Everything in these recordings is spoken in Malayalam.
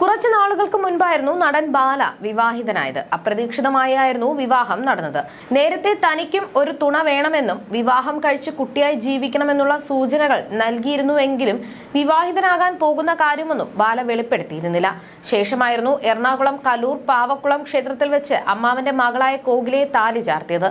കുറച്ചു നാളുകൾക്ക് മുൻപായിരുന്നു നടൻ ബാല വിവാഹിതനായത്. അപ്രതീക്ഷിതമായായിരുന്നു വിവാഹം നടന്നത്. നേരത്തെ തനിക്കും ഒരു തുണ വേണമെന്നും വിവാഹം കഴിച്ച് കുട്ടിയായി ജീവിക്കണമെന്നുള്ള സൂചനകൾ നൽകിയിരുന്നുവെങ്കിലും വിവാഹിതനാകാൻ പോകുന്ന കാര്യമൊന്നും ബാല വെളിപ്പെടുത്തിയിരുന്നില്ല. ശേഷമായിരുന്നു എറണാകുളം കലൂർ പാവക്കുളം ക്ഷേത്രത്തിൽ വെച്ച് അമ്മാവന്റെ മകളായ കോകിലയെ താലി ചാർത്തിയത്.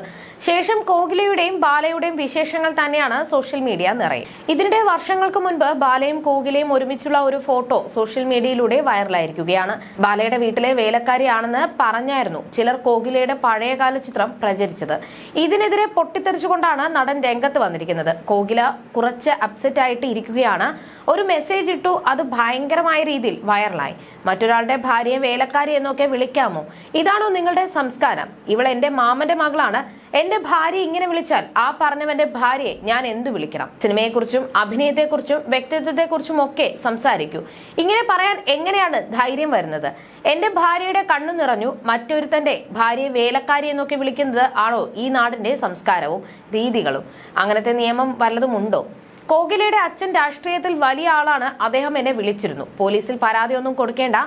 ശേഷം കോകിലയുടെയും ബാലയുടെയും വിശേഷങ്ങൾ തന്നെയാണ് സോഷ്യൽ മീഡിയ നിറയെ. ഇതിനിടെ വർഷങ്ങൾക്ക് മുൻപ് ബാലയും കോകിലയും ഒരുമിച്ചുള്ള ഒരു ഫോട്ടോ സോഷ്യൽ മീഡിയയിലൂടെ വൈറലായിരിക്കുകയാണ് ബാലയുടെ വീട്ടിലെ വേലക്കാരിയാണെന്ന് പറഞ്ഞായിരുന്നു ചിലർ കോകിലയുടെ പഴയകാല ചിത്രം പ്രചരിച്ചത്. ഇതിനെതിരെ പൊട്ടിത്തെറിച്ചുകൊണ്ടാണ് നടൻ രംഗത്ത് വന്നിരിക്കുന്നത്. കോകില കുറച്ച് അപ്സെറ്റ് ആയിട്ട് ഇരിക്കുകയാണ്. ഒരു മെസ്സേജ് ഇട്ടു അത് ഭയങ്കരമായ രീതിയിൽ വൈറലായി മറ്റൊരാളുടെ ഭാര്യയെ വേലക്കാരി എന്നൊക്കെ വിളിക്കാമോ? ഇതാണോ നിങ്ങളുടെ സംസ്കാരം? ഇവൾ എന്റെ മാമന്റെ മകളാണ്. എന്റെ ഭാര്യ ഇങ്ങനെ വിളിച്ചാൽ ആ പറഞ്ഞവന്റെ ഭാര്യയെ ഞാൻ എന്തു വിളിക്കണം? സിനിമയെക്കുറിച്ചും അഭിനയത്തെക്കുറിച്ചും വ്യക്തിത്വത്തെക്കുറിച്ചും ഒക്കെ സംസാരിക്കൂ. ഇങ്ങനെ പറയാൻ എങ്ങനെയാണ് ധൈര്യം വരുന്നത്. എന്റെ ഭാര്യയുടെ കണ്ണു നിറഞ്ഞു മറ്റൊരുത്തന്റെ ഭാര്യയെ വേലക്കാരി എന്നൊക്കെ വിളിക്കുന്നത് ആണോ ഈ നാടിന്റെ സംസ്കാരവും രീതികളും? അങ്ങനത്തെ നിയമം വല്ലതും ഉണ്ടോ കോകിലയുടെ അച്ഛൻ രാഷ്ട്രീയത്തിൽ വലിയ ആളാണ്. അദ്ദേഹം എന്നെ വിളിച്ചിരുന്നു. പോലീസിൽ പരാതിയൊന്നും കൊടുക്കേണ്ട.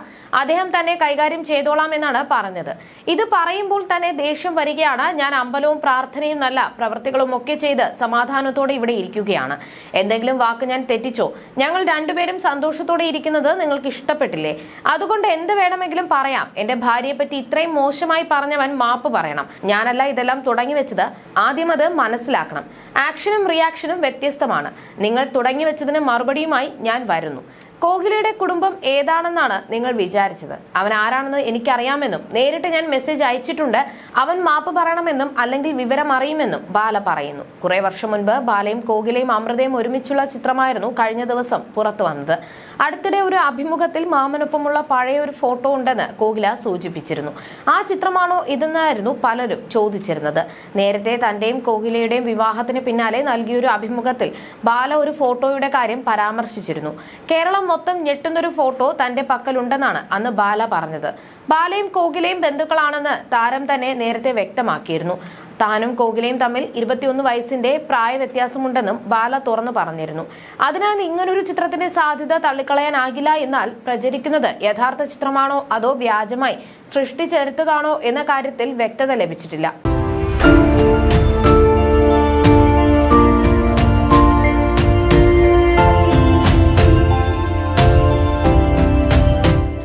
അദ്ദേഹം തന്നെ കൈകാര്യം ചെയ്തോളാം എന്നാണ് പറഞ്ഞത്. ഇത് പറയുമ്പോൾ തന്നെ ദേഷ്യം വരികയാണ്. ഞാൻ അമ്പലവും പ്രാർത്ഥനയും നല്ല പ്രവർത്തികളും ഒക്കെ ചെയ്ത് സമാധാനത്തോടെ ഇവിടെ ഇരിക്കുകയാണ്. എന്തെങ്കിലും വാക്ക് ഞാൻ തെറ്റിച്ചോ? ഞങ്ങൾ രണ്ടുപേരും സന്തോഷത്തോടെ ഇരിക്കുന്നത് നിങ്ങൾക്ക് ഇഷ്ടപ്പെട്ടില്ലേ? അതുകൊണ്ട് എന്ത് വേണമെങ്കിലും പറയാം. എന്റെ ഭാര്യയെ പറ്റി ഇത്രയും മോശമായി പറഞ്ഞവൻ മാപ്പ് പറയണം. ഞാനല്ല ഇതെല്ലാം തുടങ്ങി വെച്ചത് ആദ്യം അത് മനസ്സിലാക്കണം. ആക്ഷനും റിയാക്ഷനും വ്യത്യസ്തമാണ്. നിങ്ങൾ തുടങ്ങി വെച്ചതിന് മറുപടിയുമായി ഞാൻ വരുന്നു. കോഹ്ലിയുടെ കുടുംബം ഏതാണെന്നാണ് നിങ്ങൾ വിചാരിച്ചത്? അവൻ ആരാണെന്ന് എനിക്കറിയാമെന്നും നേരിട്ട് ഞാൻ മെസ്സേജ് അയച്ചിട്ടുണ്ട്. അവൻ മാപ്പ് പറയണമെന്നും അല്ലെങ്കിൽ വിവരം അറിയുമെന്നും ബാല പറയുന്നു. കുറെ വർഷം മുൻപ് ബാലയും കോഹ്ലിയും അമൃതയും ഒരുമിച്ചുള്ള ചിത്രമായിരുന്നു കഴിഞ്ഞ ദിവസം പുറത്തു വന്നത്. അടുത്തിടെ ഒരു അഭിമുഖത്തിൽ മാമനൊപ്പമുള്ള പഴയ ഒരു ഫോട്ടോ ഉണ്ടെന്ന് കോഹ്ല സൂചിപ്പിച്ചിരുന്നു. ആ ചിത്രമാണോ ഇതെന്നായിരുന്നു പലരും ചോദിച്ചിരുന്നത്. നേരത്തെ തന്റെയും കോഹ്ലിയുടെയും വിവാഹത്തിന് പിന്നാലെ നൽകിയൊരു അഭിമുഖത്തിൽ ബാല ഒരു ഫോട്ടോയുടെ കാര്യം പരാമർശിച്ചിരുന്നു. കേരളം മൊത്തം ഞെട്ടുന്നൊരു ഫോട്ടോ തന്റെ പക്കലുണ്ടെന്നാണ് അന്ന് ബാല പറഞ്ഞത്. ബാലയും കോകിലയും ബന്ധുക്കളാണെന്ന് താരം തന്നെ നേരത്തെ വ്യക്തമാക്കിയിരുന്നു. താനും കോകിലയും തമ്മിൽ ഇരുപത്തിയൊന്ന് വയസ്സിന്റെ പ്രായ വ്യത്യാസമുണ്ടെന്നും ബാല തുറന്നു പറഞ്ഞിരുന്നു. അതിനാൽ ഇങ്ങനൊരു ചിത്രത്തിന്റെ സാധ്യത തള്ളിക്കളയാനാകില്ല എന്നാൽ പ്രചരിക്കുന്നത് യഥാർത്ഥ ചിത്രമാണോ അതോ വ്യാജമായി സൃഷ്ടിച്ചെടുത്തതാണോ എന്ന കാര്യത്തിൽ വ്യക്തത ലഭിച്ചിട്ടില്ല.